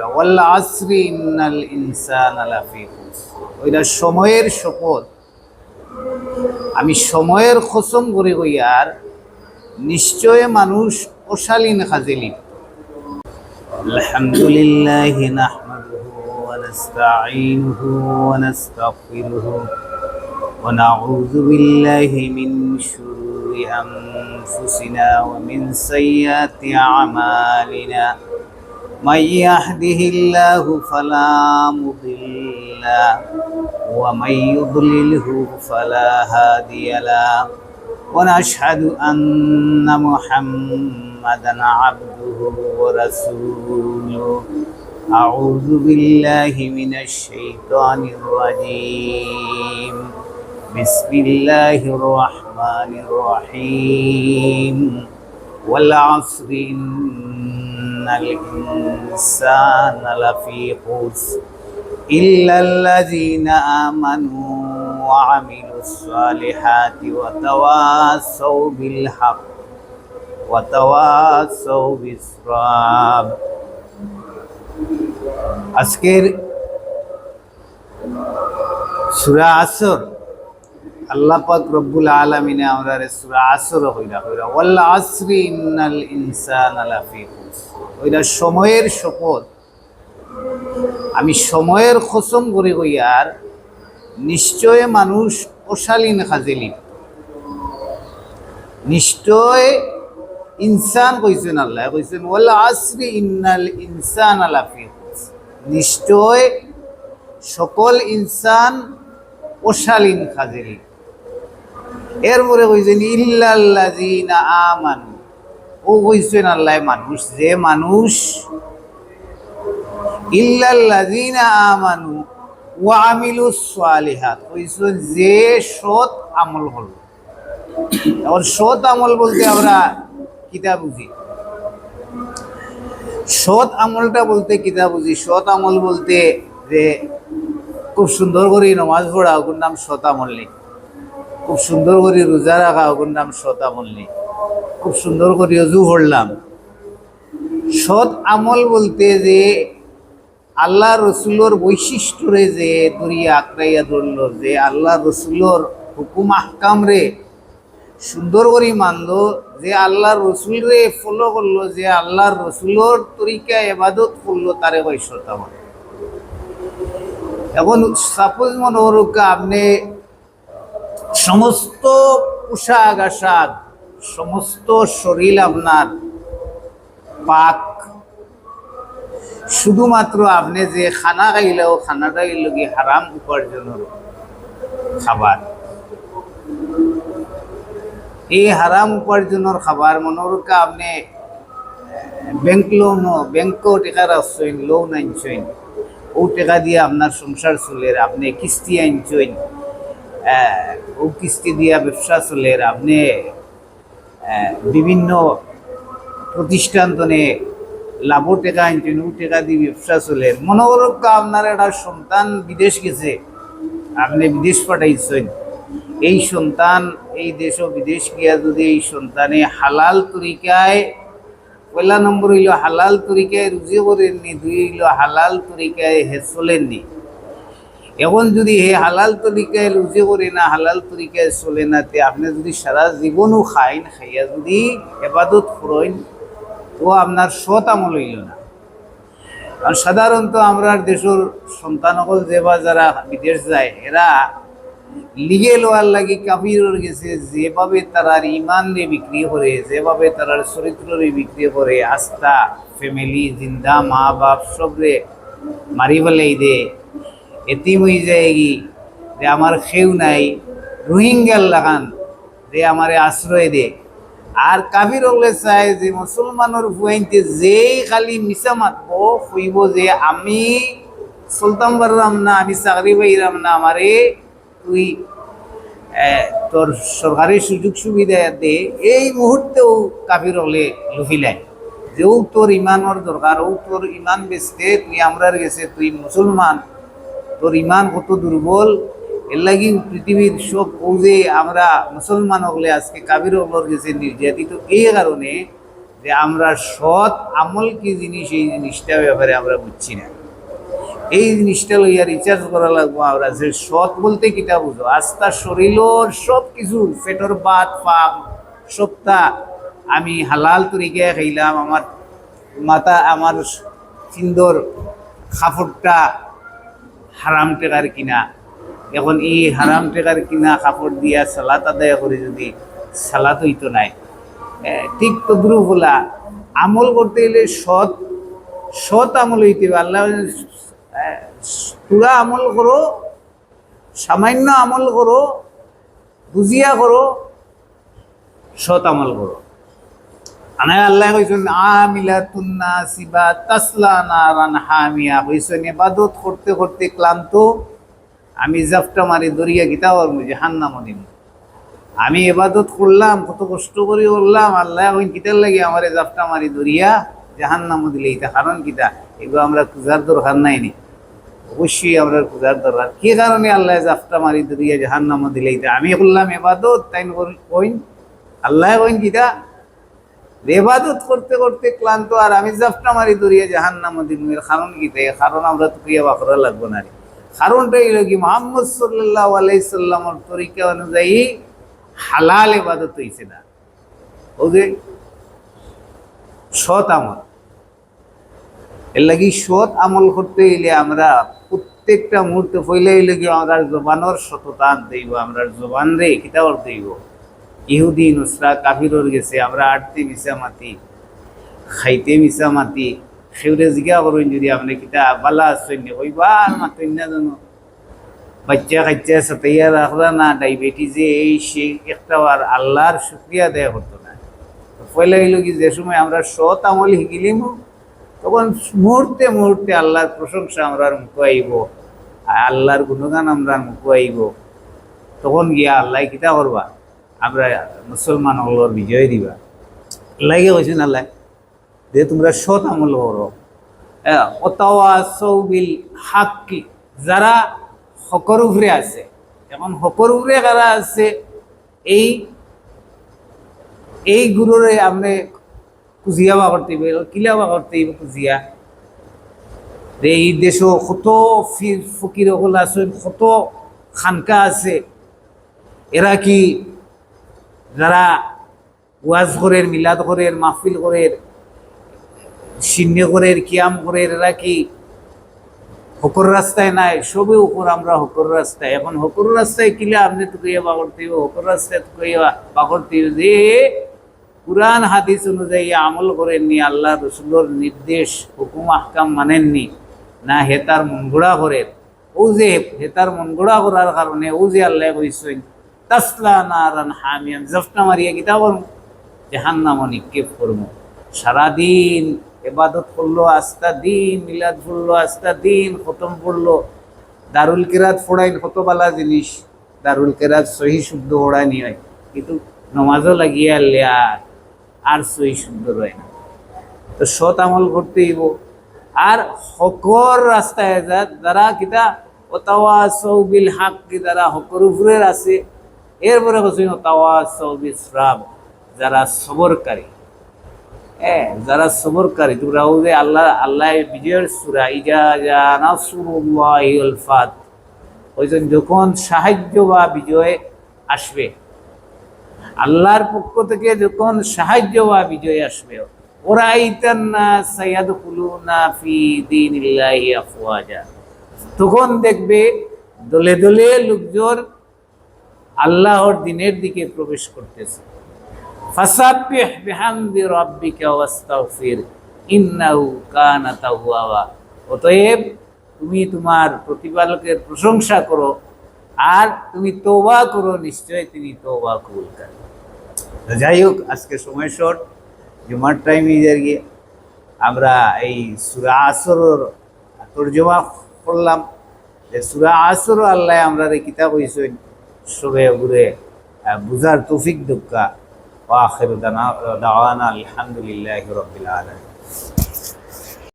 কইরা ওয়াল আসরি ইন্নাল ইনসানা লাফি খুসর ওইটা সময়ের শপথ আমি সময়ের কসম করে কইয়ার নিশ্চয় মানুষ অশালীন কাজে লিপ্ত আলহামদুলিল্লাহ নাহমাদুহু ওয়া নাস্তাঈনুহু ওয়া নাস্তাগফিরুহু ونعوذ بالله من شرور أنفسنا ومن سيئات أعمالنا من يهده الله فلا مضل ومن يضلله فلا هادي له. ونشهد أن محمدا عبده ورسوله. أعوذ بالله من الشيطان الرجيم. بسم الله الرحمن الرحيم. والعصر إن الإنسان لفي خسر إلا الذين آمنوا وعملوا الصالحات وتواصوا بالحق وتواصوا بالصبر আজকের সুরা আসর আল্লাহ পাক রব্বুল আলামিনে আমরা সুরা আসর হইরা হইরা, ওয়াল আসরি ইন্নাল ইনসানা লাফি ওইটা সময়ের শপথ। আমি সময়ের কসম করে কইয়ার নিশ্চয় মানুষ অশালীন কাজে লিপ্ত। নিশ্চয় ইনসান কইছেন আল্লাহ, কইছেন ওয়াল আসরি ইন্নাল ইনসানা লাফি খুসর। নিশ্চয় সকল ইনসান অশালীন কাজে লিপ্ত। এরপরে কইছেন ইল্লাল্লাযিনা আমানু। ও কইছেন আল্লাহ মানুষ, যে মানুষ ইল্লাল্লাযিনা আমানু ওয়া আমিলুস সালিহাত। কইছেন যে সৎ আমল হলো এখন সৎ আমল বলতে আমরা কিতা বুঝি? সৎ আমলটা বলতে কিতা বুঝি? সৎ আমল বলতে যে খুব সুন্দর করে নমাজ পড়া ওগুর নাম সৎ আমল নেই। খুব সুন্দর করে রোজা রাখা, ওগুর নাম সৎ আমল নেই। খুব সুন্দর করে অজু পড়লাম সৎ আমল বলতে যে, আল্লাহ রসুলোর বৈশিষ্ট্যরে যে দরিয়া আঁকড়াইয়া ধরল, যে আল্লাহ রসুলোর হুকুম আহকাম রে সুন্দর করে মানলো, যে আল্লাহর রসুল রে ফলো করল, যে আল্লাহর রসুলোর তরিকা এবাদত করল, তারে সৎ আমল। এখন সাপোজ মনে করুক আপনি সমস্ত পোশাক আশাক, সমস্ত শরীর আপনার পাক। শুধুমাত্র আপনি যে খানা খাইলেও খানাটা হইল কি হারাম উপার্জনের খাবার। এই হারাম উপার্জনের খাবার মনোরকা আপনি ব্যাংক লোন ব্যাংকও টেকা রাখছেন লোন আনছেন, ও টেকা দিয়ে আপনার সংসার চলের আপনি কিস্তি আনছেন ও কিস্তি দিয়া ব্যবসা চলে আপনি বিভিন্ন প্রতিষ্ঠান তনে লাভ টাকা আনছেন ও টাকা দিয়ে ব্যবসা চলের মনে করুক আপনার একটা সন্তান বিদেশ গেছে, আপনি বিদেশ পাঠাইছেন। এই সন্তান এই দেশ ও বিদেশ গিয়া যদি এই সন্তানে হালাল তরিকায়, পয়লা নম্বর হইল হালাল তরিকায় রুজি করেননি, দুই হইল হালাল তরিকায় হে চলেননি এখন যদি হে হালাল তরিকায় রুজি করে না, হালাল তরিকায় চলে না, তে আপনি যদি সারা জীবনও খাইন, খাইয়া যদি এবাদত করেন তো আপনার সৎ আমল হইল না। আর সাধারণত আমরা দেশের সন্তানসকল যে বা যারা বিদেশ যায়, এরা লিগে লোয়ার লাগি কাবির গেছে, যেভাবে তারার ইমান দিয়ে বিক্রি করে, যেভাবে তারার চরিত্র দিয়ে বিক্রি করে, আস্থা ফ্যামিলি জিন্দা মা বাপ সবরে মারি ফেলাই দে এতিম হয়ে যায় কি? যে আমার খেউ নাই, রোহিঙ্গার লাগান, যে আমারে আশ্রয় দে। আর কাবির হলে চাই যে মুসলমানের ফুয়াইতে যেই খালি মিশা মাতব হইব যে আমি সুলতান বাররাম না, আমি চাকরি পাইরাম না, আমারে তুই তোর সরকারি সুযোগ সুবিধা দে। এই মুহূর্তেও কাবির হলে লুফিলাই যেও তোর ইমানের দরকার, ও তোর ইমান বেচতে, তুই আমরার গেছে, তুই মুসলমান। তোর ইমান কত দুর্বল? এর লাগি পৃথিবীর সব যে আমরা মুসলমান হলে আজকে কাবির হলর গেছে নির্যাতিত। এই কারণে যে আমরা সৎ আমল কি জিনিস, এই জিনিসটা ব্যাপারে আমরা বুঝছি না। এই জিনিসটা লইয়া রিচার্জ করা লাগবো আমরা যে সৎ বলতে কিটা বুঝো? আস্থা শরীরের সব কিছু, পেটর বাত পাপ সপ্তা আমি হালাল তরিকে খাইলাম। আমার মাথা, আমার সুন্দর, কাপড়টা হারাম টেকার কিনা। এখন এই হারাম টেকার কিনা কাপড় দিয়া সালাত আদায় করে যদি সালাত হইতো নাই। ঠিক তদ্রু বলা আমল করতে গেলে সৎ সৎ আমল হইতে হবে। আল্লাহ পুরা আমল করো, সামান্য আমল করো, বুঝিয়া করো, সৎ আমল করো। আনা আল্লাহ কইছেন আমিলাতুন নাসিবা তাসলা নারান হামিয়া। কইছেন ইবাদত করতে করতে ক্লান্ত, আমি জাফটা মারি দরিয়া গীতা ওর মুঝে হান্নাম দিন আমি এবাদত করলাম, কত কষ্ট করে করলাম, আল্লাহ ওই কিতার লাগে আমার জাফটা মারি দরিয়া জাহান্নাম দিলে এটা কারণ কিতা এগুলো আমরা খুঁজার দরকার নাই নি। অবশ্যই আমরা খুঁজার দরকার। কি কারণে আল্লাহ জাফটা মারি দরিয়া জাহান্নাম দিলে এটা আমি করলাম এবাদত তাই কইন। আল্লাহ কইন কিতা রেবাদত করতে করতে ক্লান্ত, আর আমি জাফটা মারি দরিয়া জাহান নাম দিন কারণ কি তাই? কারণ আমরা তো ক্রিয়া বাকরা লাগবো না রে। কারণটা হইল কি, মোহাম্মদ সাল্লাহ আলাইসাল্লামর তরিকা অনুযায়ী হালাল এবাদত হইছে না। ও যে সৎ আমল। এর লাগি সৎ আমল করতে হইলে আমরা প্রত্যেকটা মুহূর্তে ফইলে হইলে কি আমরা জবানোর সততা দেব আমরা জবান রে কিতাবর দেব ইহুদি, নুসরা কাফিরর গেছে, আমরা আটতে মিশা মাতি, খাইতে মিশা মাতি সেউরে জিজ্ঞা করুন যদি আপনি কিতা বালা আসছেন কইবা আর না জানো। বাচ্চা কাচ্চা সাতাইয়া রাখলা না, ডায়াবেটিসে এই সে, একটা আর আল্লাহর শুক্রিয়া দেয়া হতো না। পয়লা হইল কি, যে সময় আমরা সৎ আমল শিকিলিম তখন মুহূর্তে মুহূর্তে আল্লাহর প্রশংসা আমরা মুখ আইব, আল্লাহর গুণগান আমরা মুখ আইব। তখন গিয়া আল্লাহ কিতা করবা? আমরা মুসলমান হলোর বিজয় দিবা। লাগে কইছেন আল্লাহ যে তোমরা সৎ আমল করো। অতাওয়া সৌবিল হাক্কি, যারা হকর উপরে আছে। এখন হকর উপরে যারা আছে, এই এই গুরুরে আমরা কুজিয়া বা করতে কিলা বা করতে কুজিয়া এই দেশও কত ফকির সকল আছে, কত খানকা আছে, এরা কি যারা ওয়াজ করের মিলাদ করের মাহফিল করের শীর্ণ করের কিয়াম করের এরা কি হকর রাস্তায় নাই? সবে উপর আমরা হকর রাস্তায়। এখন হকর রাস্তায় কিলে আপনি তো কইয়া বাগরতে হইব হকর রাস্তায় তো কইয়া হইব যে কোরআন, হাদিস অনুযায়ী আমল করেননি, আল্লাহ রসুলোর নির্দেশ, হুকুম, আহকাম মানেননি, না হেতার মনগোড়া করেন। ও যে হেতার মনগোড়া করার কারণে ও যে আল্লাহ কইসেন তাসলা নারান হামিয়ান। জফটা মারিয়া কিতা করব জাহান্নাম নিক্ষেপ করব সারাদিন এবাদত করল আস্তা দিন, মিলাদ পড়ল, আস্তা দিন, খতম পড়ল। দারুল কেরাত ফোড়াইন কত বালা জিনিস। দারুল কেরাত সহি শুদ্ধ ওড়ানি হয়। কিন্তু নমাজও লাগিয়ে আনলে আর আর সহি শুদ্ধ রয় না। তো সৎ আমল করতে হইব। আর হকর রাস্তায় যারা কিতা ওতাওয়া সৌবিল হাক কি যারা হকর উপরের আছে এরপরে হচ্ছে ওতাওয়া যারা সবরকারী। হ্যাঁ যারা সবরকারী, তোমরা যে আল্লাহ আল্লাহ বিজয়ের সুরা ইজা যা ফাত, ওইজন যখন সাহায্য বা বিজয় আসবে, আল্লাহর পক্ষ থেকে যখন সাহায্য বা বিজয় আসবে তখন দেখবে দলে দলে লোকজন আল্লাহর দিনের দিকে প্রবেশ করতেছে। অতএব তুমি তোমার প্রতিপালকের প্রশংসা করো, আর তুমি তওবা করো নিশ্চয় তিনি তওবা কবুল করেন। যাই হোক, আজকে সময় শর্ট, জুমার টাইম গিয়ে আমরা এই সুরা আসর তর্জমা করলাম যে সুরা আসর আল্লাহ আমরা কিতাব হইছেন সবে ঘুরে বুঝার তৌফিক দুঃখা ওয়াখির দাওয়ানা আলহামদুলিল্লাহি রাব্বিল আলামিন।